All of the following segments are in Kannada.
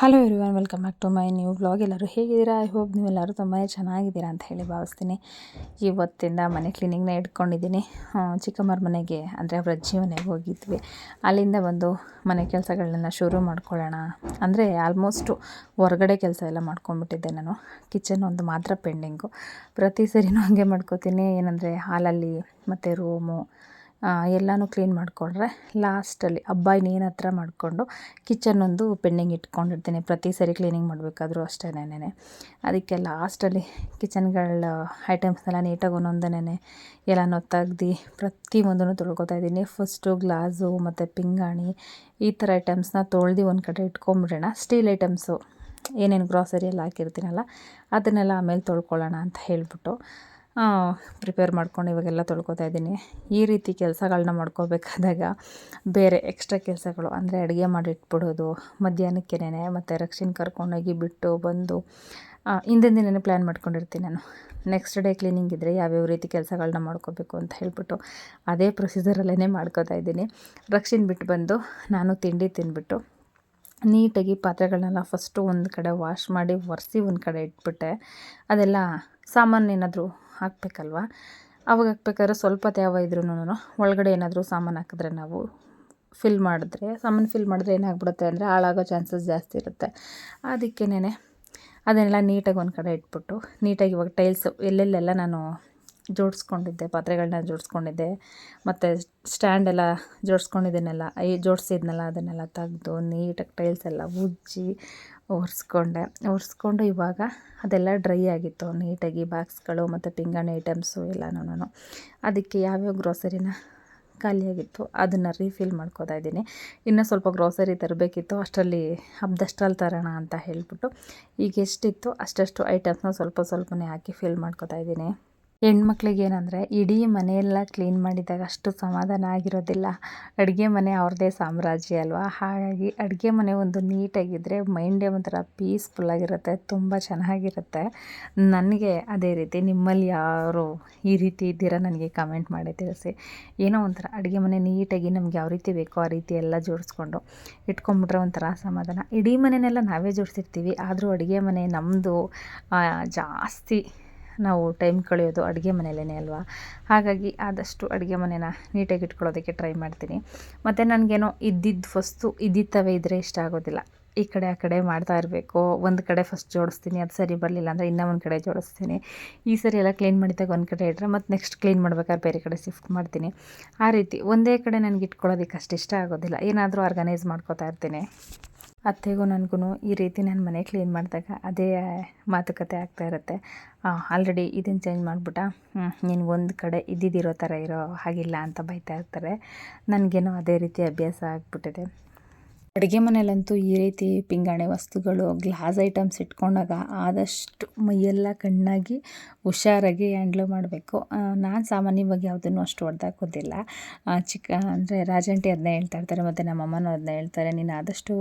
Hello everyone welcome back to my new blog ಎಲ್ಲರೂ ಹೇಗಿದ್ದೀರಾ? ಐ ಹೋಪ್ ನೀವೆಲ್ಲರೂ ತುಂಬಾ ಚೆನ್ನಾಗಿದ್ದೀರಾ ಅಂತ ಹೇಳಿ ಭಾವಿಸ್ತೀನಿ. ಇವತ್ತಿಂದ ಮನೆ ಕ್ಲೀನಿಂಗ್ನ ಇಟ್ಕೊಂಡಿದ್ದೀನಿ. ಚಿಕ್ಕಮ್ಮರ ಮನೆಗೆ, ಅಂದರೆ ಅವರ ಮನೆಗೆ ಹೋಗಿದ್ವಿ. ಅಲ್ಲಿಂದ ಬಂದು ಮನೆ ಕೆಲಸಗಳನ್ನೆಲ್ಲ ಶುರು ಮಾಡ್ಕೊಳ್ಳೋಣ. ಅಂದರೆ ಆಲ್ಮೋಸ್ಟು ಹೊರಗಡೆ ಕೆಲಸ ಎಲ್ಲ ಮಾಡ್ಕೊಂಡ್ಬಿಟ್ಟಿದ್ದೆ ನಾನು. ಕಿಚನ್ ಒಂದು ಮಾತ್ರ ಪೆಂಡಿಂಗು ಪ್ರತಿ ಸರಿನೂ ಹಾಗೆ ಮಾಡ್ಕೋತೀನಿ. ಏನಂದರೆ ಹಾಲಲ್ಲಿ ಮತ್ತು ರೂಮು ಎಲ್ಲನೂ ಕ್ಲೀನ್ ಮಾಡಿಕೊಂಡ್ರೆ ಲಾಸ್ಟಲ್ಲಿ ಹಬ್ಬ ಇನ್ನೇನು ಹತ್ರ ಮಾಡಿಕೊಂಡು ಒಂದು ಪೆಂಡಿಂಗ್ ಇಟ್ಕೊಂಡಿರ್ತೀನಿ. ಪ್ರತಿ ಸರಿ ಕ್ಲೀನಿಂಗ್ ಮಾಡಬೇಕಾದ್ರೂ ಅಷ್ಟೇನೆ ಅದಕ್ಕೆ ಲಾಸ್ಟಲ್ಲಿ ಕಿಚನ್ಗಳ ಐಟಮ್ಸ್ನೆಲ್ಲ ನೀಟಾಗಿ ಒಂದೊಂದನೇ ಎಲ್ಲನೂ ತೆಗ್ದು ಪ್ರತಿಯೊಂದನ್ನು ತೊಳ್ಕೊತಾ ಇದ್ದೀನಿ. ಫಸ್ಟು ಗ್ಲಾಸು ಮತ್ತು ಪಿಂಗಾಣಿ ಈ ಥರ ಐಟಮ್ಸ್ನ ತೊಳ್ದು ಒಂದು ಕಡೆ ಇಟ್ಕೊಂಬಿಡೋಣ. ಸ್ಟೀಲ್ ಐಟಮ್ಸು ಏನೇನು ಗ್ರಾಸರಿ ಎಲ್ಲ ಹಾಕಿರ್ತೀನಲ್ಲ, ಅದನ್ನೆಲ್ಲ ಆಮೇಲೆ ತೊಳ್ಕೊಳ್ಳೋಣ ಅಂತ ಹೇಳಿಬಿಟ್ಟು. ಪ್ರಿಪೇರ್ ಮಾಡ್ಕೊಂಡು ಇವಾಗೆಲ್ಲ ತೊಳ್ಕೊತಾ ಇದ್ದೀನಿ. ಈ ರೀತಿ ಕೆಲಸಗಳನ್ನ ಮಾಡ್ಕೋಬೇಕಾದಾಗ ಬೇರೆ ಎಕ್ಸ್ಟ್ರಾ ಕೆಲಸಗಳು, ಅಂದರೆ ಅಡುಗೆ ಮಾಡಿ ಇಟ್ಬಿಡೋದು ಮತ್ತು ರಕ್ಷಿನ ಕರ್ಕೊಂಡೋಗಿ ಬಿಟ್ಟು ಬಂದು ಹಿಂದಿನ ದಿನನೇ ಪ್ಲ್ಯಾನ್ ಮಾಡ್ಕೊಂಡಿರ್ತೀನಿ ನಾನು. ನೆಕ್ಸ್ಟ್ ಡೇ ಕ್ಲೀನಿಂಗ್ ಇದ್ದರೆ ಯಾವ್ಯಾವ ರೀತಿ ಕೆಲಸಗಳನ್ನ ಮಾಡ್ಕೋಬೇಕು ಅಂತ ಹೇಳ್ಬಿಟ್ಟು ಅದೇ ಪ್ರೊಸೀಜರಲ್ಲೇ ಮಾಡ್ಕೋತಾ ಇದ್ದೀನಿ. ರಕ್ಷಿನ ಬಿಟ್ಟು ಬಂದು ನಾನು ತಿಂಡಿ ತಿಂದ್ಬಿಟ್ಟು ನೀಟಾಗಿ ಪಾತ್ರೆಗಳನ್ನೆಲ್ಲ ಫಸ್ಟು ಒಂದು ಕಡೆ ವಾಶ್ ಮಾಡಿ ಒರೆಸಿ ಒಂದು ಕಡೆ ಇಟ್ಬಿಟ್ಟೆ. ಅದೆಲ್ಲ ಸಾಮಾನು ಏನಾದರೂ ಹಾಕಬೇಕಲ್ವ? ಅವಾಗ ಹಾಕ್ಬೇಕಾದ್ರೆ ಸ್ವಲ್ಪ ತೇವ ಇದ್ರೂ ಒಳಗಡೆ ಏನಾದರೂ ಸಾಮಾನು ಹಾಕಿದ್ರೆ ನಾವು ಫಿಲ್ ಮಾಡಿದ್ರೆ, ಸಾಮಾನು ಫಿಲ್ ಮಾಡಿದ್ರೆ ಏನಾಗ್ಬಿಡುತ್ತೆ ಅಂದರೆ ಹಾಳಾಗೋ ಚಾನ್ಸಸ್ ಜಾಸ್ತಿ ಇರುತ್ತೆ. ಅದಕ್ಕೇನೆ ಅದನ್ನೆಲ್ಲ ನೀಟಾಗಿ ಒಂದು ಕಡೆ ಇಟ್ಬಿಟ್ಟು, ನೀಟಾಗಿ ಇವಾಗ ಟೈಲ್ಸ್ ಎಲ್ಲೆಲ್ಲೆಲ್ಲ ನಾನು ಜೋಡಿಸ್ಕೊಂಡಿದ್ದೆ ಪಾತ್ರೆಗಳನ್ನ ಜೋಡಿಸ್ಕೊಂಡಿದ್ದೆ, ಮತ್ತು ಸ್ಟ್ಯಾಂಡೆಲ್ಲ ಜೋಡಿಸ್ಕೊಂಡಿದ್ದೀನಲ್ಲ ಈ ಜೋಡಿಸಿದ್ನಲ್ಲ ಅದನ್ನೆಲ್ಲ ತೆಗೆದು ನೀಟಾಗಿ ಟೈಲ್ಸ್ ಎಲ್ಲ ಉಜ್ಜಿ ಒರೆಸ್ಕೊಂಡೆ. ಒರೆಸ್ಕೊಂಡು ಇವಾಗ ಅದೆಲ್ಲ ಡ್ರೈ ಆಗಿತ್ತು. ನೀಟಾಗಿ ಬಾಕ್ಸ್ಗಳು ಮತ್ತು ಪಿಂಗಾಣಿ ಐಟಮ್ಸು ನಾನು ಅದಕ್ಕೆ ಯಾವ್ಯಾವ ಗ್ರೋಸರಿನ ಖಾಲಿಯಾಗಿತ್ತು ಅದನ್ನು ರೀಫಿಲ್ ಮಾಡ್ಕೋತಾ ಇದ್ದೀನಿ. ಇನ್ನೂ ಸ್ವಲ್ಪ ಗ್ರೋಸರಿ ತರಬೇಕಿತ್ತು. ಅಷ್ಟರಲ್ಲಿ ಹಬ್ದಷ್ಟರಲ್ಲಿ ತರೋಣ ಅಂತ ಹೇಳಿಬಿಟ್ಟು ಈಗ ಎಷ್ಟಿತ್ತು ಅಷ್ಟಷ್ಟು ಐಟಮ್ಸ್ನ ಸ್ವಲ್ಪ ಸ್ವಲ್ಪನೇ ಹಾಕಿ ಫಿಲ್ ಮಾಡ್ಕೋತಾ ಇದ್ದೀನಿ. ಹೆಣ್ಮಕ್ಳಿಗೆ ಏನಂದರೆ ಇಡೀ ಮನೆಯೆಲ್ಲ ಕ್ಲೀನ್ ಮಾಡಿದಾಗ ಅಷ್ಟು ಸಮಾಧಾನ ಆಗಿರೋದಿಲ್ಲ. ಅಡುಗೆ ಮನೆ ಅವ್ರದ್ದೇ ಸಾಮ್ರಾಜ್ಯ ಅಲ್ವಾ? ಹಾಗಾಗಿ ಅಡುಗೆ ಮನೆ ಒಂದು ನೀಟಾಗಿದ್ದರೆ ಮೈಂಡೇ ಒಂಥರ ಪೀಸ್ಫುಲ್ಲಾಗಿರುತ್ತೆ ತುಂಬ ಚೆನ್ನಾಗಿರುತ್ತೆ. ನನಗೆ ಅದೇ ರೀತಿ ನಿಮ್ಮಲ್ಲಿ ಯಾರು ಈ ರೀತಿ ಇದ್ದೀರಾ ನನಗೆ ಕಮೆಂಟ್ ಮಾಡಿ ತಿಳಿಸಿ. ಏನೋ ಒಂಥರ ಅಡುಗೆ ಮನೆ ನೀಟಾಗಿ ನಮ್ಗೆ ಯಾವ ರೀತಿ ಬೇಕೋ ಆ ರೀತಿ ಎಲ್ಲ ಜೋಡಿಸ್ಕೊಂಡು ಇಟ್ಕೊಂಬಿಟ್ರೆ ಒಂಥರ ಸಮಾಧಾನ. ಇಡೀ ಮನೆಯೆಲ್ಲ ನಾವೇ ಜೋಡಿಸಿರ್ತೀವಿ, ಆದರೂ ಅಡುಗೆ ಮನೆ ನಮ್ಮದು ಜಾಸ್ತಿ ನಾವು ಟೈಮ್ ಕಳೆಯೋದು ಅಡುಗೆ ಮನೆಯಲ್ಲೇ ಅಲ್ವಾ? ಹಾಗಾಗಿ ಆದಷ್ಟು ಅಡುಗೆ ಮನೆನ ನೀಟಾಗಿ ಇಟ್ಕೊಳ್ಳೋದಕ್ಕೆ ಟ್ರೈ ಮಾಡ್ತೀನಿ. ಮತ್ತು ನನಗೇನೋ ಇದ್ದಿದ್ದು ವಸ್ತು ಇದ್ದಿತ್ತವೇ ಇದ್ದರೆ ಇಷ್ಟ ಆಗೋದಿಲ್ಲ. ಈ ಕಡೆ ಆ ಕಡೆ ಮಾಡ್ತಾ ಇರಬೇಕು. ಒಂದು ಕಡೆ ಫಸ್ಟ್ ಜೋಡಿಸ್ತೀನಿ, ಅದು ಸರಿ ಬರಲಿಲ್ಲ ಅಂದರೆ ಇನ್ನೂ ಒಂದು ಕಡೆ ಜೋಡಿಸ್ತೀನಿ. ಈ ಸರಿ ಎಲ್ಲ ಕ್ಲೀನ್ ಮಾಡಿದಾಗ ಒಂದು ಕಡೆ ಇಟ್ಟರೆ ಮತ್ತು ನೆಕ್ಸ್ಟ್ ಕ್ಲೀನ್ ಮಾಡ್ಬೇಕಾದ್ರೆ ಬೇರೆ ಕಡೆ ಶಿಫ್ಟ್ ಮಾಡ್ತೀನಿ. ಆ ರೀತಿ ಒಂದೇ ಕಡೆ ನನಗೆ ಇಟ್ಕೊಳ್ಳೋದಕ್ಕೆ ಅಷ್ಟು ಇಷ್ಟ ಆಗೋದಿಲ್ಲ. ಏನಾದರೂ ಆರ್ಗನೈಸ್ ಮಾಡ್ಕೋತಾ ಇರ್ತೀನಿ. ಅತ್ತೆಗೂ ನನಗೂ ಈ ರೀತಿ ನಾನು ಮನೆ ಕ್ಲೀನ್ ಮಾಡಿದಾಗ ಅದೇ ಮಾತುಕತೆ ಆಗ್ತಾ ಇರುತ್ತೆ. ಆಲ್ರೆಡಿ ಇದನ್ನು ಚೇಂಜ್ ಮಾಡಿಬಿಟ್ಟ ನೀನು ಒಂದು ಕಡೆ ಇದ್ದಿದ್ದಿರೋ ಥರ ಇರೋ ಹಾಗಿಲ್ಲ ಅಂತ ಬೈತಾ ಇರ್ತಾರೆ. ನನಗೇನೋ ಅದೇ ರೀತಿ ಅಭ್ಯಾಸ ಆಗಿಬಿಟ್ಟಿದೆ. ಅಡುಗೆ ಮನೆಯಲ್ಲಂತೂ ಈ ರೀತಿ ಪಿಂಗಾಣಿ ವಸ್ತುಗಳು ಗ್ಲಾಸ್ ಐಟಮ್ಸ್ ಇಟ್ಕೊಂಡಾಗ ಆದಷ್ಟು ಮೈಯೆಲ್ಲ ಕಣ್ಣಾಗಿ ಹುಷಾರಾಗಿ ಹ್ಯಾಂಡ್ಲ್ ಮಾಡಬೇಕು. ನಾನು ಸಾಮಾನ್ಯವಾಗಿ ಯಾವುದನ್ನು ಅಷ್ಟು ಹೊಡೆದಾಕೋದಿಲ್ಲ ಚಿಕ್ಕ, ಅಂದರೆ ರಾಜಂಟಿ ಅದನ್ನೇ ಹೇಳ್ತಾ ಇರ್ತಾರೆ, ಮತ್ತು ನಮ್ಮ ಅಮ್ಮನೂ ಅದನ್ನೇ ಹೇಳ್ತಾರೆ, ನೀನು ಆದಷ್ಟು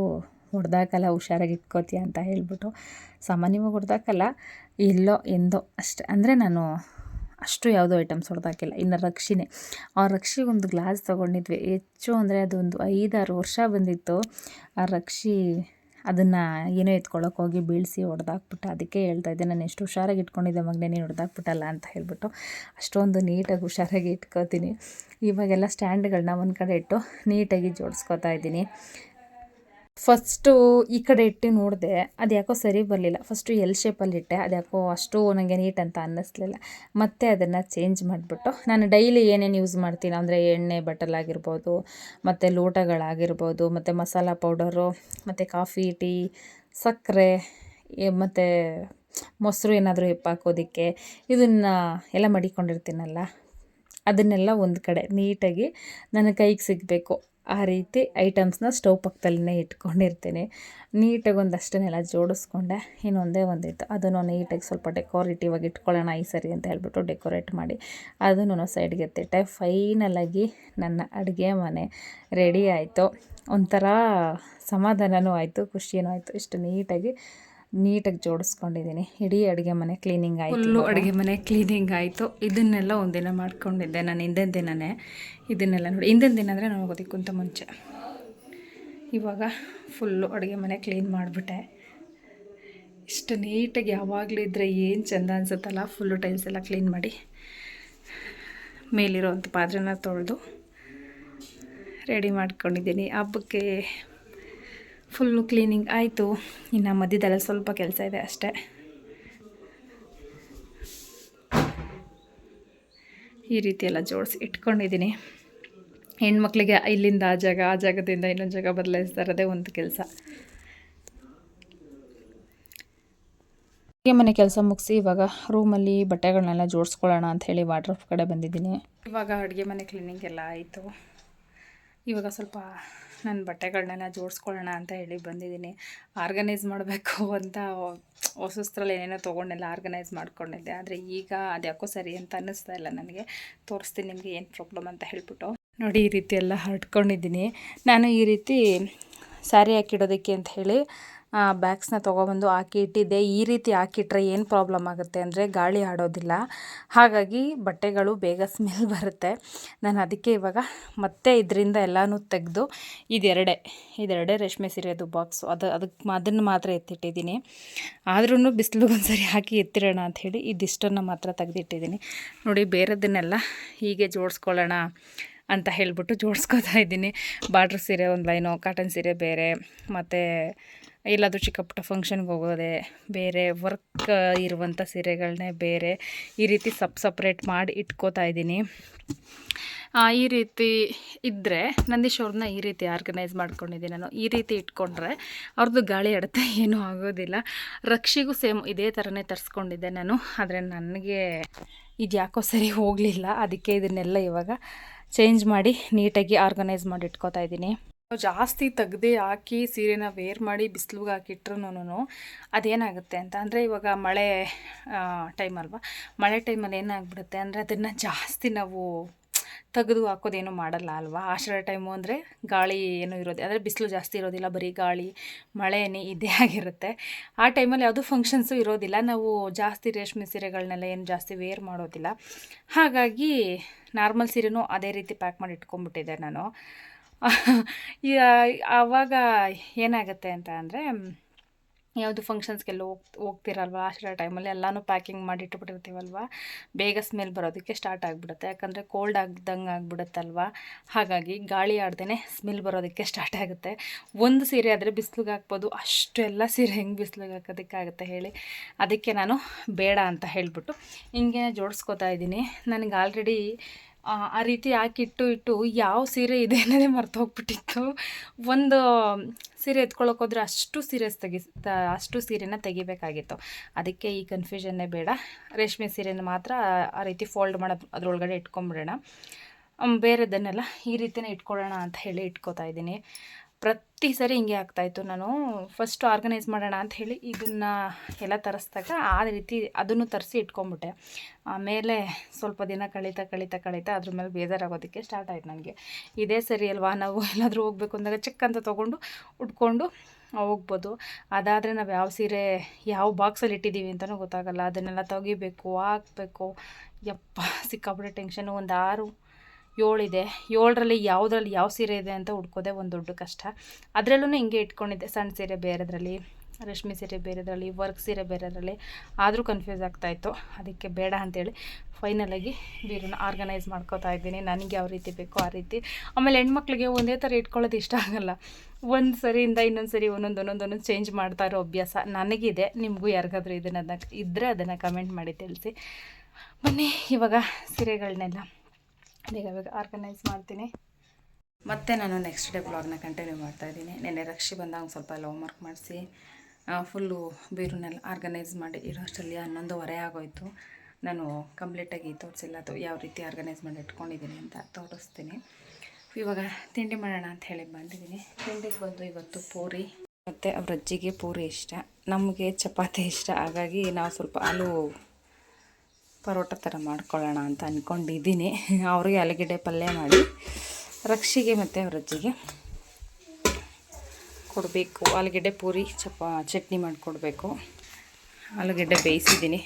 ಹೊಡೆದಾಕಲ್ಲ, ಹುಷಾರಾಗಿ ಇಟ್ಕೋತೀಯ ಅಂತ ಹೇಳ್ಬಿಟ್ಟು ಸಾಮಾನ್ಯವಾಗಿ ಹೊಡೆದಾಕಲ್ಲ, ಎಲ್ಲೋ ಎಂದೋ ಅಷ್ಟೆ. ಅಂದರೆ ನಾನು ಅಷ್ಟು ಯಾವುದೋ ಐಟಮ್ಸ್ ಹೊಡೆದಾಕಿಲ್ಲ. ಇನ್ನು ರಕ್ಷಿನೇ. ಆ ರಕ್ಷಿ ಒಂದು ಗ್ಲಾಸ್ ತೊಗೊಂಡಿದ್ವಿ. ಹೆಚ್ಚು ಅಂದರೆ ಅದೊಂದು ಐದಾರು ವರ್ಷ ಬಂದಿತ್ತು. ಆ ರಕ್ಷಿ ಅದನ್ನು ಏನೋ ಎತ್ಕೊಳ್ಳೋಕೆ ಹೋಗಿ ಬೀಳಿಸಿ ಹೊಡೆದಾಕ್ಬಿಟ್ಟು ಅದಕ್ಕೆ ಹೇಳ್ತಾ ಇದ್ದೆ. ನಾನು ಎಷ್ಟು ಹುಷಾರಾಗಿ ಇಟ್ಕೊಂಡಿದ್ದೆ ಮಗನೇ, ನೀನು ಹೊಡೆದಾಕ್ಬಿಟ್ಟಲ್ಲ ಅಂತ ಹೇಳ್ಬಿಟ್ಟು ಅಷ್ಟೊಂದು ನೀಟಾಗಿ ಹುಷಾರಾಗಿ ಇಟ್ಕೋತೀನಿ. ಇವಾಗೆಲ್ಲ ಸ್ಟ್ಯಾಂಡ್ಗಳನ್ನ ಒಂದು ಕಡೆ ಇಟ್ಟು ನೀಟಾಗಿ ಜೋಡಿಸ್ಕೋತಾ ಇದ್ದೀನಿ. ಫಸ್ಟು ಈ ಕಡೆ ಇಟ್ಟು ನೋಡಿದೆ, ಅದು ಯಾಕೋ ಸರಿ ಬರಲಿಲ್ಲ. ಫಸ್ಟು ಎಲ್ ಶೇಪಲ್ಲಿ ಇಟ್ಟೆ, ಅದು ಯಾಕೋ ಅಷ್ಟು ನನಗೆ ನೀಟ್ ಅಂತ ಅನ್ನಿಸ್ಲಿಲ್ಲ. ಮತ್ತೆ ಅದನ್ನು ಚೇಂಜ್ ಮಾಡಿಬಿಟ್ಟು, ನಾನು ಡೈಲಿ ಏನೇನು ಯೂಸ್ ಮಾಡ್ತೀನಿ ಅಂದರೆ ಎಣ್ಣೆ ಬಟಲ್ ಆಗಿರ್ಬೋದು, ಮತ್ತು ಲೋಟಗಳಾಗಿರ್ಬೋದು, ಮತ್ತು ಮಸಾಲ ಪೌಡರು ಮತ್ತು ಕಾಫಿ ಟೀ ಸಕ್ಕರೆ ಮತ್ತು ಮೊಸರು ಏನಾದರೂ ಹೆಪ್ಪಾಕೋದಕ್ಕೆ, ಇದನ್ನು ಎಲ್ಲ ಮಡಿಕೊಂಡಿರ್ತೀನಲ್ಲ, ಅದನ್ನೆಲ್ಲ ಒಂದು ಕಡೆ ನೀಟಾಗಿ ನನ್ನ ಕೈಗೆ ಸಿಗಬೇಕು. ಆ ರೀತಿ ಐಟಮ್ಸ್ನ ಸ್ಟವ್ ಪಕ್ಕದಲ್ಲೇ ಇಟ್ಕೊಂಡಿರ್ತೀನಿ. ನೀಟಾಗಿ ಒಂದಷ್ಟನ್ನೆಲ್ಲ ಜೋಡಿಸ್ಕೊಂಡೆ. ಇನ್ನೊಂದೇ ಒಂದಿತ್ತು. ಅದನ್ನು ನೀಟಾಗಿ ಸ್ವಲ್ಪ ಡೆಕೋರೇಟಿವ್ ಆಗಿ ಇಟ್ಕೊಳ್ಳೋಣ ಈ ಸರಿ ಅಂತ ಹೇಳ್ಬಿಟ್ಟು ಡೆಕೋರೇಟ್ ಮಾಡಿ ಅದನ್ನು ಸೈಡ್ಗೆ ಎತ್ತಿಟ್ಟೆ. ಫೈನಲಾಗಿ ನನ್ನ ಅಡುಗೆ ಮನೆ ರೆಡಿ ಆಯಿತು. ಒಂಥರ ಸಮಾಧಾನವೂ ಆಯಿತು ಖುಷಿಯೂ ಆಯಿತು. ಇಷ್ಟು ನೀಟಾಗಿ ನೀಟಾಗಿ ಜೋಡಿಸ್ಕೊಂಡಿದ್ದೀನಿ. ಇಡೀ ಅಡುಗೆ ಮನೆ ಕ್ಲೀನಿಂಗ್ ಆಯಿತು ಫುಲ್ಲು ಅಡುಗೆ ಮನೆ ಕ್ಲೀನಿಂಗ್ ಆಯಿತು. ಇದನ್ನೆಲ್ಲ ಒಂದಿನ ಮಾಡ್ಕೊಂಡಿದ್ದೆ ನಾನು ಹಿಂದಿನ ದಿನವೇ ಇದನ್ನೆಲ್ಲ ನೋಡಿ ಹಿಂದಿನ ದಿನ ಅಂದರೆ ನಾನು ಹೋಗೋದಕ್ಕಿಂತ ಮುಂಚೆ. ಇವಾಗ ಫುಲ್ಲು ಅಡುಗೆ ಮನೆ ಕ್ಲೀನ್ ಮಾಡಿಬಿಟ್ಟೆ. ಇಷ್ಟು ನೀಟಾಗಿ ಯಾವಾಗಲೂ ಇದ್ದರೆ ಏನು ಚೆಂದ ಅನಿಸುತ್ತಲ್ಲ ಫುಲ್ಲು ಟೈಲ್ಸ್ ಎಲ್ಲ ಕ್ಲೀನ್ ಮಾಡಿ. ಮೇಲಿರೋವಂಥ ಪಾತ್ರೆನ ತೊಳೆದು ರೆಡಿ ಮಾಡ್ಕೊಂಡಿದ್ದೀನಿ. ಹಬ್ಬಕ್ಕೆ ಫುಲ್ಲು ಕ್ಲೀನಿಂಗ್ ಆಯಿತು. ಇನ್ನು ಮಧ್ಯದಲ್ಲ ಸ್ವಲ್ಪ ಕೆಲಸ ಇದೆ ಅಷ್ಟೇ. ಈ ರೀತಿ ಎಲ್ಲ ಜೋಡಿಸಿ ಇಟ್ಕೊಂಡಿದ್ದೀನಿ. ಹೆಣ್ಮಕ್ಳಿಗೆ ಇಲ್ಲಿಂದ ಆ ಜಾಗ, ಆ ಜಾಗದಿಂದ ಇನ್ನೊಂದು ಜಾಗ ಬದಲಾಯಿಸ್ತಾ ಇರೋದೇ ಒಂದು ಕೆಲಸ. ಮನೆ ಕೆಲಸ ಮುಗಿಸಿ ಇವಾಗ ರೂಮಲ್ಲಿ ಬಟ್ಟೆಗಳನ್ನೆಲ್ಲ ಜೋಡಿಸ್ಕೊಳ್ಳೋಣ ಅಂತ ಹೇಳಿ ವಾಟ್ರಫ್ ಕಡೆ ಬಂದಿದ್ದೀನಿ. ಇವಾಗ ಅಡುಗೆ ಮನೆ ಕ್ಲೀನಿಂಗ್ ಎಲ್ಲ ಆಯಿತು. ಇವಾಗ ಸ್ವಲ್ಪ ನನ್ನ ಬಟ್ಟೆಗಳನ್ನೆಲ್ಲ ಜೋಡಿಸ್ಕೊಳ್ಳೋಣ ಅಂತ ಹೇಳಿ ಬಂದಿದ್ದೀನಿ. ಆರ್ಗನೈಸ್ ಮಾಡಬೇಕು ಅಂತ ಹೊಸಸ್ತ್ರಲ್ಲಿ ಏನೇನೋ ತೊಗೊಂಡೆಲ್ಲ ಆರ್ಗನೈಸ್ ಮಾಡ್ಕೊಂಡಿದ್ದೆ. ಆದರೆ ಈಗ ಅದ್ಯಾಕೋ ಸರಿ ಅಂತ ಅನ್ನಿಸ್ತಾ ಇಲ್ಲ ನನಗೆ. ತೋರಿಸ್ತೀನಿ ನಿಮಗೆ ಏನು ಪ್ರಾಬ್ಲಮ್ ಅಂತ ಹೇಳ್ಬಿಟ್ಟು. ನೋಡಿ ಈ ರೀತಿ ಎಲ್ಲ ಹರಡ್ಕೊಂಡಿದ್ದೀನಿ. ನಾನು ಈ ರೀತಿ ಸ್ಯಾರಿ ಹಾಕಿಡೋದಕ್ಕೆ ಅಂತ ಹೇಳಿ ಬ್ಯಾಗ್ಸ್ನ ತೊಗೊಬಂದು ಹಾಕಿ ಇಟ್ಟಿದ್ದೆ. ಈ ರೀತಿ ಹಾಕಿಟ್ರೆ ಏನು ಪ್ರಾಬ್ಲಮ್ ಆಗುತ್ತೆ ಅಂದರೆ ಗಾಳಿ ಆಡೋದಿಲ್ಲ. ಹಾಗಾಗಿ ಬಟ್ಟೆಗಳು ಬೇಗ ಸ್ಮೆಲ್ ಬರುತ್ತೆ. ನಾನು ಅದಕ್ಕೆ ಇವಾಗ ಮತ್ತೆ ಇದರಿಂದ ಎಲ್ಲನೂ ತೆಗೆದು ಇದೆರಡೆ ಇದೆರಡೆ ರೇಷ್ಮೆ ಸೀರೆದು ಬಾಕ್ಸು ಅದು ಅದಕ್ಕೆ ಅದನ್ನು ಮಾತ್ರ ಎತ್ತಿಟ್ಟಿದ್ದೀನಿ. ಆದ್ರೂ ಬಿಸಿಲಿಗೊಂದ್ಸರಿ ಹಾಕಿ ಎತ್ತಿರೋಣ ಅಂಥೇಳಿ ಇದಿಷ್ಟನ್ನು ಮಾತ್ರ ತೆಗೆದಿಟ್ಟಿದ್ದೀನಿ. ನೋಡಿ, ಬೇರೆದನ್ನೆಲ್ಲ ಹೀಗೆ ಜೋಡಿಸ್ಕೊಳ್ಳೋಣ. ಅಂತ ಹೇಳಿಬಿಟ್ಟು ಜೋಡಿಸ್ಕೋತಾ ಇದ್ದೀನಿ. ಬಾರ್ಡ್ರ್ ಸೀರೆ ಒಂದು ಲೈನು ಕಾಟನ್ ಸೀರೆ ಬೇರೆ, ಮತ್ತು ಎಲ್ಲಾದರೂ ಚಿಕ್ಕ ಪುಟ್ಟ ಫಂಕ್ಷನ್ಗೆ ಹೋಗೋದೆ ಬೇರೆ ವರ್ಕ್ ಇರುವಂಥ ಸೀರೆಗಳನ್ನೇ ಬೇರೆ. ಈ ರೀತಿ ಸಪ್ ಸಪ್ರೇಟ್ ಮಾಡಿ ಇಟ್ಕೋತಾ ಇದ್ದೀನಿ. ಈ ರೀತಿ ಇದ್ದರೆ ನಂದೀಶ್ ಅವ್ರನ್ನ ಈ ರೀತಿ ಆರ್ಗನೈಸ್ ಮಾಡ್ಕೊಂಡಿದ್ದೀನಿ ನಾನು. ಈ ರೀತಿ ಇಟ್ಕೊಂಡ್ರೆ ಅವ್ರದ್ದು ಗಾಳಿ ಅಡತೆ ಏನೂ ಆಗೋದಿಲ್ಲ. ರಕ್ಷಿಗೂ ಸೇಮ್ ಇದೇ ಥರನೇ ತರಿಸ್ಕೊಂಡಿದ್ದೆ ನಾನು. ಆದರೆ ನನಗೆ ಇದು ಯಾಕೋ ಸರಿ ಹೋಗಲಿಲ್ಲ, ಅದಕ್ಕೆ ಇದನ್ನೆಲ್ಲ ಇವಾಗ ಚೇಂಜ್ ಮಾಡಿ ನೀಟಾಗಿ ಆರ್ಗನೈಸ್ ಮಾಡಿ ಇಟ್ಕೋತಾ ಇದ್ದೀನಿ. ಜಾಸ್ತಿ ತೆಗ್ದು ಹಾಕಿ ಸೀರೆನ ವೇರ್ ಮಾಡಿ ಬಿಸಿಲಿಗೆ ಹಾಕಿಟ್ರು ಅದೇನಾಗುತ್ತೆ ಅಂತ ಅಂದರೆ ಇವಾಗ ಮಳೆ ಟೈಮ್ ಅಲ್ವಾ? ಮಳೆ ಟೈಮಲ್ಲಿ ಏನಾಗ್ಬಿಡುತ್ತೆ ಅಂದರೆ ಅದನ್ನು ಜಾಸ್ತಿ ನಾವು ತೆಗೆದು ಹಾಕೋದೇನು ಮಾಡಲ್ಲ ಅಲ್ವಾ? ಆಷಾಢ ಟೈಮು ಅಂದರೆ ಗಾಳಿ ಏನು ಇರೋದು, ಅಂದರೆ ಬಿಸಿಲು ಜಾಸ್ತಿ ಇರೋದಿಲ್ಲ, ಬರೀ ಗಾಳಿ ಮಳೆನೇ ಇದೇ ಆಗಿರುತ್ತೆ. ಆ ಟೈಮಲ್ಲಿ ಯಾವುದೂ ಫಂಕ್ಷನ್ಸು ಇರೋದಿಲ್ಲ. ನಾವು ಜಾಸ್ತಿ ರೇಷ್ಮೆ ಸೀರೆಗಳನ್ನೆಲ್ಲ ಏನು ಜಾಸ್ತಿ ವೇರ್ ಮಾಡೋದಿಲ್ಲ. ಹಾಗಾಗಿ ನಾರ್ಮಲ್ ಸೀರೆನೂ ಅದೇ ರೀತಿ ಪ್ಯಾಕ್ ಮಾಡಿ ಇಟ್ಕೊಂಡ್ಬಿಟ್ಟಿದ್ದೆ ನಾನು. ಆವಾಗ ಏನಾಗುತ್ತೆ ಅಂತ ಅಂದರೆ ಯಾವುದು ಫಂಕ್ಷನ್ಸ್ಗೆಲ್ಲ ಹೋಗ್, ಹೋಗ್ತಿರಲ್ವ? ಅಷ್ಟರ ಟೈಮಲ್ಲಿ ಎಲ್ಲನೂ ಪ್ಯಾಕಿಂಗ್ ಮಾಡಿ ಇಟ್ಬಿಟ್ಟಿರ್ತೀವಲ್ವ? ಬೇಗ ಸ್ಮೆಲ್ ಬರೋದಕ್ಕೆ ಸ್ಟಾರ್ಟ್ ಆಗಿಬಿಡುತ್ತೆ. ಯಾಕಂದರೆ ಕೋಲ್ಡ್ ಆಗ್ದಂಗೆ ಆಗಿಬಿಡುತ್ತಲ್ವ? ಹಾಗಾಗಿ ಗಾಳಿ ಆಡ್ದೇ ಸ್ಮೆಲ್ ಬರೋದಕ್ಕೆ ಸ್ಟಾರ್ಟ್ ಆಗುತ್ತೆ. ಒಂದು ಸೀರೆ ಆದರೆ ಬಿಸಿಲಿಗೆ ಹಾಕ್ಬೋದು. ಅಷ್ಟು ಎಲ್ಲ ಸೀರೆ ಹೆಂಗೆ ಬಿಸಿಲಿಗೆ ಹಾಕೋದಕ್ಕಾಗುತ್ತೆ ಹೇಳಿ. ಅದಕ್ಕೆ ನಾನು ಬೇಡ ಅಂತ ಹೇಳಿಬಿಟ್ಟು ಹಿಂಗೆ ಜೋಡಿಸ್ಕೋತಾ ಇದ್ದೀನಿ. ನನಗೆ ಆಲ್ರೆಡಿ ಆ ರೀತಿ ಹಾಕಿಟ್ಟು ಇಟ್ಟು ಯಾವ ಸೀರೆ ಇದೆ ಅನ್ನೋದೇ ಮರ್ತು ಹೋಗ್ಬಿಟ್ಟಿತ್ತು. ಒಂದು ಸೀರೆ ಎತ್ಕೊಳ್ಳೋಕೆ ಹೋದರೆ ಅಷ್ಟು ಸೀರೆಸ್ ತೆಗಿ ಅಷ್ಟು ಸೀರೆನ ತೆಗಿಬೇಕಾಗಿತ್ತು. ಅದಕ್ಕೆ ಈ ಕನ್ಫ್ಯೂಷನ್ನೇ ಬೇಡ. ರೇಷ್ಮೆ ಸೀರೆನ ಮಾತ್ರ ಆ ರೀತಿ ಫೋಲ್ಡ್ ಮಾಡೋದು, ಅದರೊಳಗಡೆ ಇಟ್ಕೊಂಬಿಡೋಣ. ಬೇರೆದನ್ನೆಲ್ಲ ಈ ರೀತಿಯೇ ಇಟ್ಕೊಳ್ಳೋಣ ಅಂತ ಹೇಳಿ ಇಟ್ಕೋತಾ ಇದ್ದೀನಿ. ಪ್ರತಿ ಸರಿ ಹಿಂಗೆ ಆಗ್ತಾಯಿತ್ತು ನಾನು. ಫಸ್ಟ್ ಆರ್ಗನೈಸ್ ಮಾಡೋಣ ಅಂತ ಹೇಳಿ ಇದನ್ನು ಎಲ್ಲ ತರಿಸ್ದಾಗ ಆ ರೀತಿ ಅದನ್ನು ತರಿಸಿ ಇಟ್ಕೊಂಬಿಟ್ಟೆ. ಆಮೇಲೆ ಸ್ವಲ್ಪ ದಿನ ಕಳೀತಾ ಕಳೀತಾ ಕಳೀತಾ ಅದ್ರ ಮೇಲೆ ಬೇಜಾರಾಗೋದಕ್ಕೆ ಸ್ಟಾರ್ಟ್ ಆಯ್ತು ನನಗೆ. ಇದೇ ಸರಿ ಅಲ್ವಾ? ನಾವು ಎಲ್ಲಾದರೂ ಹೋಗ್ಬೇಕು ಅಂದಾಗ ಚೆಕ್ ಅಂತ ತೊಗೊಂಡು ಉಟ್ಕೊಂಡು ಹೋಗ್ಬೋದು. ಅದಾದರೆ ನಾವು ಯಾವ ಸೀರೆ ಯಾವ ಬಾಕ್ಸಲ್ಲಿ ಇಟ್ಟಿದ್ದೀವಿ ಅಂತಲೂ ಗೊತ್ತಾಗಲ್ಲ. ಅದನ್ನೆಲ್ಲ ತೆಗಿಬೇಕು, ಹಾಕಬೇಕು. ಯಪ್ಪ ಸಿಕ್ಕಾಬಿಟ್ಟೆ ಟೆನ್ಷನು ಒಂದು ಆರು ಏಳಿದೆ. ಏಳರಲ್ಲಿ ಯಾವುದ್ರಲ್ಲಿ ಯಾವ ಸೀರೆ ಇದೆ ಅಂತ ಹುಡ್ಕೋದೆ ಒಂದು ದೊಡ್ಡ ಕಷ್ಟ. ಅದರಲ್ಲೂ ಹಿಂಗೆ ಇಟ್ಕೊಂಡಿದ್ದೆ. ಸಣ್ಣ ಸೀರೆ ಬೇರೆದ್ರಲ್ಲಿ, ರೇಷ್ಮೆ ಸೀರೆ ಬೇರೆದ್ರಲ್ಲಿ, ವರ್ಕ್ ಸೀರೆ ಬೇರೆದ್ರಲ್ಲಿ ಆದರೂ ಕನ್ಫ್ಯೂಸ್ ಆಗ್ತಾಯಿತ್ತು ಅದಕ್ಕೆ ಬೇಡ ಅಂತೇಳಿ ಫೈನಲಾಗಿ ಬೀರನ್ನ ಆರ್ಗನೈಸ್ ಮಾಡ್ಕೋತಾ ಇದ್ದೀನಿ. ನನಗೆ ಯಾವ ರೀತಿ ಬೇಕೋ ಆ ರೀತಿ. ಆಮೇಲೆ ಹೆಣ್ಮಕ್ಳಿಗೆ ಒಂದೇ ಥರ ಇಟ್ಕೊಳ್ಳೋದು ಇಷ್ಟ ಆಗಲ್ಲ. ಒಂದು ಸರಿಯಿಂದ ಇನ್ನೊಂದು ಸರಿ ಒಂದೊಂದು ಒಂದೊಂದು ಚೇಂಜ್ ಮಾಡ್ತಾ ಇರೋ ಅಭ್ಯಾಸ ನನಗಿದೆ. ನಿಮಗೂ ಯಾರಿಗಾದ್ರೂ ಇದನ್ನು ಇದ್ದರೆ ಅದನ್ನು ಕಮೆಂಟ್ ಮಾಡಿ ತಿಳಿಸಿ. ಬನ್ನಿ ಇವಾಗ ಸೀರೆಗಳನ್ನೆಲ್ಲ ಬೇಗ ಬೇಗ ಆರ್ಗನೈಸ್ ಮಾಡ್ತೀನಿ. ಮತ್ತೆ ನಾನು ನೆಕ್ಸ್ಟ್ ಡೇ ಬ್ಲಾಗ್ನ ಕಂಟಿನ್ಯೂ ಮಾಡ್ತಾಯಿದ್ದೀನಿ ನೆನ್ನೆ ರಕ್ಷಿ ಬಂದಾಗ ಸ್ವಲ್ಪ ಎಲ್ಲ ವರ್ಕ್ ಮಾಡಿಸಿ ಫುಲ್ಲು ಬೀರುನೆಲ್ಲ ಆರ್ಗನೈಸ್ ಮಾಡಿ ಇರೋಷ್ಟರಲ್ಲಿ ಹನ್ನೊಂದುವರೆ ಆಗೋಯಿತು. ನಾನು ಕಂಪ್ಲೀಟಾಗಿ ತೋರಿಸಿಲ್ಲ ಅದು ಯಾವ ರೀತಿ ಆರ್ಗನೈಸ್ ಮಾಡಿ ಇಟ್ಕೊಂಡಿದ್ದೀನಿ ಅಂತ ತೋರಿಸ್ತೀನಿ. ಇವಾಗ ತಿಂಡಿ ಮಾಡೋಣ ಅಂತ ಹೇಳಿ ಬಂದಿದ್ದೀನಿ. ತಿಂಡಿಗೆ ಬಂದು ಇವತ್ತು ಪೂರಿ, ಮತ್ತು ಅವ್ರ ಅಜ್ಜಿಗೆ ಪೂರಿ ಇಷ್ಟ, ನಮಗೆ ಚಪಾತಿ ಇಷ್ಟ. ಹಾಗಾಗಿ ನಾವು ಸ್ವಲ್ಪ ಹಾಲು ಪರೋಟ ಥರ ಮಾಡ್ಕೊಳ್ಳೋಣ ಅಂತ ಅಂದ್ಕೊಂಡಿದ್ದೀನಿ ಅವ್ರಿಗೆ ಆಲೂಗೆಡ್ಡೆ ಪಲ್ಯ ಮಾಡಿ, ರಕ್ಷಿಗೆ ಮತ್ತು ಅವ್ರ ಅಜ್ಜಿಗೆ ಕೊಡಬೇಕು. ಆಲೂಗೆಡ್ಡೆ ಪೂರಿ, ಚಪ, ಚಟ್ನಿ ಮಾಡಿಕೊಡ್ಬೇಕು. ಆಲೂಗೆಡ್ಡೆ ಬೇಯಿಸಿದ್ದೀನಿ.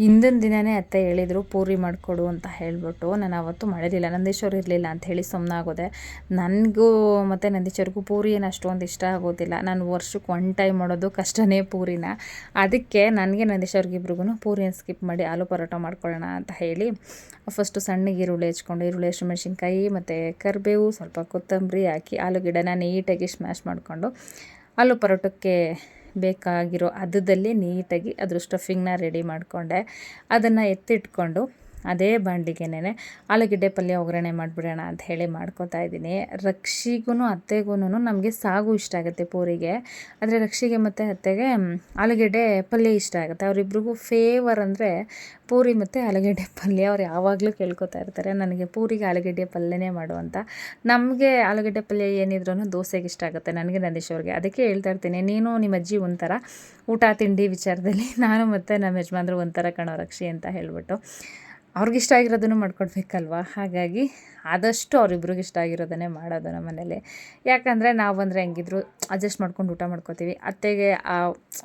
ಹಿಂದಿನ ದಿನವೇ ಅತ್ತೆ ಹೇಳಿದರು, ಪೂರಿ ಮಾಡಿಕೊಡು ಅಂತ ಹೇಳಿಬಿಟ್ಟು, ನಾನು ಅವತ್ತು ಮಾಡಿರಲಿಲ್ಲ, ನಂದೀಶ್ವರ್ ಇರಲಿಲ್ಲ ಅಂತ ಹೇಳಿ ಸುಮ್ಮನಾಗೋದೆ ನನಗೂ ಮತ್ತು ನಂದೀಶ್ವರಿಗೂ ಪೂರಿ ಏನು ಅಷ್ಟೊಂದು ಇಷ್ಟ ಆಗೋದಿಲ್ಲ. ನಾನು ವರ್ಷಕ್ಕೆ ಒನ್ ಟೈಮ್ ಮಾಡೋದು ಕಷ್ಟನೇ ಪೂರಿನ. ಅದಕ್ಕೆ ನನಗೆ ನಂದೀಶ್ವರ್ಗಿಬ್ರಿಗೂ ಪೂರಿನ ಸ್ಕಿಪ್ ಮಾಡಿ ಆಲೂ ಪರೋಟ ಮಾಡ್ಕೊಳ್ಳೋಣ ಅಂತ ಹೇಳಿ, ಫಸ್ಟು ಸಣ್ಣಗೆ ಈರುಳ್ಳಿ ಹೆಚ್ಕೊಂಡು, ಈರುಳ್ಳಿ ಹಸಿಮೆಣ್ಸಿನ್ಕಾಯಿ ಮತ್ತು ಕರಿಬೇವು, ಸ್ವಲ್ಪ ಕೊತ್ತಂಬರಿ ಹಾಕಿ, ಆಲೂಗಿಡನ ನೀಟಾಗಿ ಸ್ಮ್ಯಾಶ್ ಮಾಡಿಕೊಂಡು, ಆಲೂ ಪರೋಟಕ್ಕೆ ಬೇಕಾಗಿರೋ ಹದದಲ್ಲಿ ನೀಟಾಗಿ ಅದ್ರ ಸ್ಟಫಿಂಗ್ನ ರೆಡಿ ಮಾಡಿಕೊಂಡೆ. ಅದನ್ನು ಎತ್ತಿಟ್ಕೊಂಡು ಅದೇ ಬಾಣಲಿಗೆನೇ ಆಲೂಗಡ್ಡೆ ಪಲ್ಯ ಒಗ್ಗರಣೆ ಮಾಡಿಬಿಡೋಣ ಅಂತ ಹೇಳಿ ಮಾಡ್ಕೊತಾ ಇದ್ದೀನಿ. ರಕ್ಷಿಗೂ ಅತ್ತೆಗೂ ನಮಗೆ ಸಾಗು ಇಷ್ಟ ಆಗುತ್ತೆ ಪೂರಿಗೆ. ಆದರೆ ರಕ್ಷಿಗೆ ಮತ್ತು ಅತ್ತೆಗೆ ಆಲೂಗಡ್ಡೆ ಪಲ್ಯ ಇಷ್ಟ ಆಗುತ್ತೆ. ಅವರಿಬ್ರಿಗೂ ಫೇವರ್ ಅಂದರೆ ಪೂರಿ ಮತ್ತು ಆಲೂಗಡ್ಡೆ ಪಲ್ಯ ಅವ್ರು ಯಾವಾಗಲೂ ಕೇಳ್ಕೊತಾ ಇರ್ತಾರೆ. ನನಗೆ ಪೂರಿಗೆ ಆಲೂಗಡ್ಡೆ ಪಲ್ಯನೇ ಮಾಡು ಅಂತ. ನಮಗೆ ಆಲೂಗಡ್ಡೆ ಪಲ್ಯ ಏನಿದ್ರೂ ದೋಸೆಗೆ ಇಷ್ಟ ಆಗುತ್ತೆ ನನಗೆ ನಂದೀಶ್ ಅದಕ್ಕೆ ಹೇಳ್ತಾ ಇರ್ತೀನಿ. ನೀನು ನಿಮ್ಮ ಅಜ್ಜಿ ಒಂಥರ ಊಟ, ತಿಂಡಿ ವಿಚಾರದಲ್ಲಿ ನಾನು ಮತ್ತು ನಮ್ಮ ಯಜಮಾನ್ರು ಒಂಥರ ಕಣೋ ರಕ್ಷಿ ಅಂತ ಹೇಳ್ಬಿಟ್ಟು. ಅವ್ರಿಗಿಷ್ಟ ಆಗಿರೋದನ್ನು ಮಾಡ್ಕೊಡ್ಬೇಕಲ್ವ? ಹಾಗಾಗಿ ಆದಷ್ಟು ಅವ್ರಿಬ್ರಿಗೆ ಇಷ್ಟ ಆಗಿರೋದನ್ನೇ ಮಾಡೋದು ನಮ್ಮ ಮನೇಲಿ. ಯಾಕಂದರೆ ನಾವು ಬಂದರೆ ಹೆಂಗಿದ್ರು ಅಡ್ಜಸ್ಟ್ ಮಾಡ್ಕೊಂಡು ಊಟ ಮಾಡ್ಕೋತೀವಿ. ಅತ್ತೆಗೆ ಆ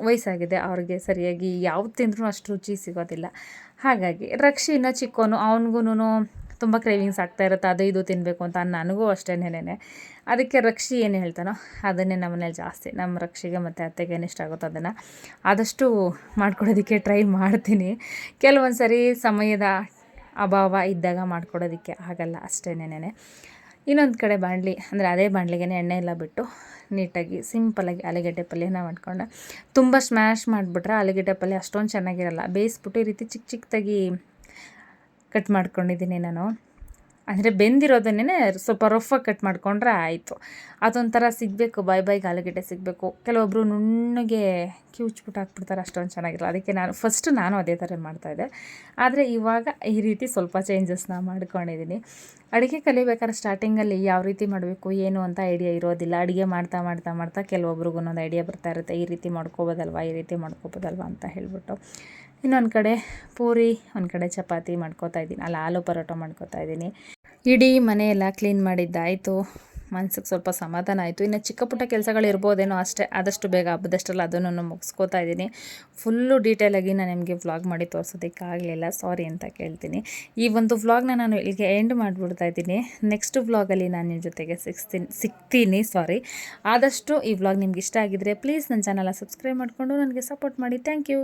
ವಯಸ್ಸಾಗಿದೆ, ಅವ್ರಿಗೆ ಸರಿಯಾಗಿ ಯಾವ್ದು ತಿಂದ್ರೂ ಅಷ್ಟು ರುಚಿ ಸಿಗೋದಿಲ್ಲ. ಹಾಗಾಗಿ ರಕ್ಷಿ ಇನ್ನು ಚಿಕ್ಕೋನು ಅವನಿಗೂ ತುಂಬ ಕ್ರೇವಿಂಗ್ಸ್ ಆಗ್ತಾ ಇರುತ್ತೆ. ಅದು ಇದು ತಿನ್ನಬೇಕು ಅಂತ ನನಗೂ ಅಷ್ಟೇನೇನೆ ಅದಕ್ಕೆ ರಕ್ಷಿ ಏನು ಹೇಳ್ತಾನೋ ಅದನ್ನೇ ನಮ್ಮ ಮನೇಲಿ ಜಾಸ್ತಿ. ನಮ್ಮ ರಕ್ಷಿಗೆ ಮತ್ತು ಅತ್ತೆಗೆ ಏನು ಇಷ್ಟ ಆಗುತ್ತೋ ಅದನ್ನು ಆದಷ್ಟು ಮಾಡ್ಕೊಡೋದಕ್ಕೆ ಟ್ರೈ ಮಾಡ್ತೀನಿ. ಕೆಲವೊಂದು ಸರಿ ಸಮಯದ ಅಭಾವ ಇದ್ದಾಗ ಮಾಡ್ಕೊಡೋದಕ್ಕೆ ಆಗಲ್ಲ ಅಷ್ಟೇನೇನೆ ಇನ್ನೊಂದು ಕಡೆ ಬಾಣಲಿ ಅಂದರೆ ಅದೇ ಬಾಣಲಿಗೆ ಎಣ್ಣೆ ಎಲ್ಲ ಬಿಟ್ಟು ನೀಟಾಗಿ ಸಿಂಪಲಾಗಿ ಆಲೂಗಡ್ಡೆ ಪಲ್ಯನ ಮಾಡ್ಕೊಂಡು ತುಂಬ ಸ್ಮ್ಯಾಶ್ ಮಾಡಿಬಿಟ್ರೆ ಆಲೂಗಡ್ಡೆ ಪಲ್ಯ ಅಷ್ಟೊಂದು ಚೆನ್ನಾಗಿರಲ್ಲ. ಬೇಯಿಸ್ಬಿಟ್ಟು ಈ ರೀತಿ ಚಿಕ್ಕ ಚಿಕ್ಕದಾಗಿ ಕಟ್ ಮಾಡ್ಕೊಂಡಿದ್ದೀನಿ ನಾನು. ಅಂದರೆ ಬೆಂದಿರೋದನ್ನೇ ಸ್ವಲ್ಪ ರಫಾಗಿ ಕಟ್ ಮಾಡಿಕೊಂಡ್ರೆ ಆಯಿತು. ಅದೊಂಥರ ಸಿಗಬೇಕು ಬೈ ಬೈ ಆಲೂಗಡ್ಡೆ ಸಿಗಬೇಕು. ಕೆಲವೊಬ್ಬರು ನುಣ್ಣಗೆ ಕಿವುಚ್ಬಿಟ್ಟು ಹಾಕ್ಬಿಡ್ತಾರೆ, ಅಷ್ಟೊಂದು ಚೆನ್ನಾಗಿರಲ್ಲ. ಅದಕ್ಕೆ ನಾನು ಫಸ್ಟ್ ನಾನು ಅದೇ ಥರ ಮಾಡ್ತಾಯಿದ್ದೆ ಆದರೆ ಇವಾಗ ಈ ರೀತಿ ಸ್ವಲ್ಪ ಚೇಂಜಸ್ನ ಮಾಡ್ಕೊಂಡಿದ್ದೀನಿ ಅಡುಗೆ ಕಲಿಬೇಕಾದ್ರೆ ಸ್ಟಾರ್ಟಿಂಗಲ್ಲಿ ಯಾವ ರೀತಿ ಮಾಡಬೇಕು, ಏನು ಅಂತ ಐಡಿಯಾ ಇರೋದಿಲ್ಲ. ಅಡುಗೆ ಮಾಡ್ತಾ ಮಾಡ್ತಾ ಮಾಡ್ತಾ ಕೆಲವೊಬ್ರಿಗೂ ಒಂದೊಂದು ಐಡಿಯಾ ಬರ್ತಾ ಇರುತ್ತೆ. ಈ ರೀತಿ ಮಾಡ್ಕೋಬೋದಲ್ವ, ಈ ರೀತಿ ಮಾಡ್ಕೋಬೋದಲ್ವ ಅಂತ ಹೇಳ್ಬಿಟ್ಟು. ಇನ್ನೊಂದು ಕಡೆ ಪೂರಿ, ಒಂದು ಕಡೆ ಚಪಾತಿ ಮಾಡ್ಕೋತಾ ಇದ್ದೀನಿ. ಅಲ್ಲ, ಆಲೂ ಪರೋಟ ಮಾಡ್ಕೋತಾ ಇದ್ದೀನಿ. ಇಡೀ ಮನೆಯೆಲ್ಲ ಕ್ಲೀನ್ ಮಾಡಿದ್ದಾಯಿತು. ಮನ್ಸಿಗೆ ಸ್ವಲ್ಪ ಸಮಾಧಾನ ಆಯಿತು. ಇನ್ನು ಚಿಕ್ಕ ಪುಟ್ಟ ಕೆಲಸಗಳು ಇರ್ಬೋದೇನೋ ಅಷ್ಟೇ. ಆದಷ್ಟು ಬೇಗ ಹಬ್ಬದಷ್ಟೆಲ್ಲ ಅದನ್ನು ಮುಗಿಸ್ಕೋತಾ ಇದ್ದೀನಿ. ಫುಲ್ಲು ಡೀಟೇಲಾಗಿ ನಾನು ನಿಮಗೆ ವ್ಲಾಗ್ ಮಾಡಿ ತೋರಿಸೋದಕ್ಕಾಗಲಿಲ್ಲ ಸಾರಿ ಅಂತ ಕೇಳ್ತೀನಿ. ಈ ಒಂದು ವ್ಲಾಗ್ನ ನಾನು ಇಲ್ಲಿಗೆ ಎಂಡ್ ಮಾಡಿಬಿಡ್ತಾ ಇದ್ದೀನಿ. ನೆಕ್ಸ್ಟ್ ವ್ಲಾಗಲ್ಲಿ ನಾನು ನಿಮ್ಮ ಜೊತೆಗೆ ಸಿಕ್ತೀನಿ ಸಿಗ್ತೀನಿ. ಸಾರಿ ಆದಷ್ಟು ಈ ವ್ಲಾಗ್ ನಿಮ್ಗೆ ಇಷ್ಟ ಆಗಿದ್ರೆ ಪ್ಲೀಸ್ ನನ್ನ ಚಾನಲ್ನ ಸಬ್ಸ್ಕ್ರೈಬ್ ಮಾಡಿಕೊಂಡು ನನಗೆ ಸಪೋರ್ಟ್ ಮಾಡಿ. Thank you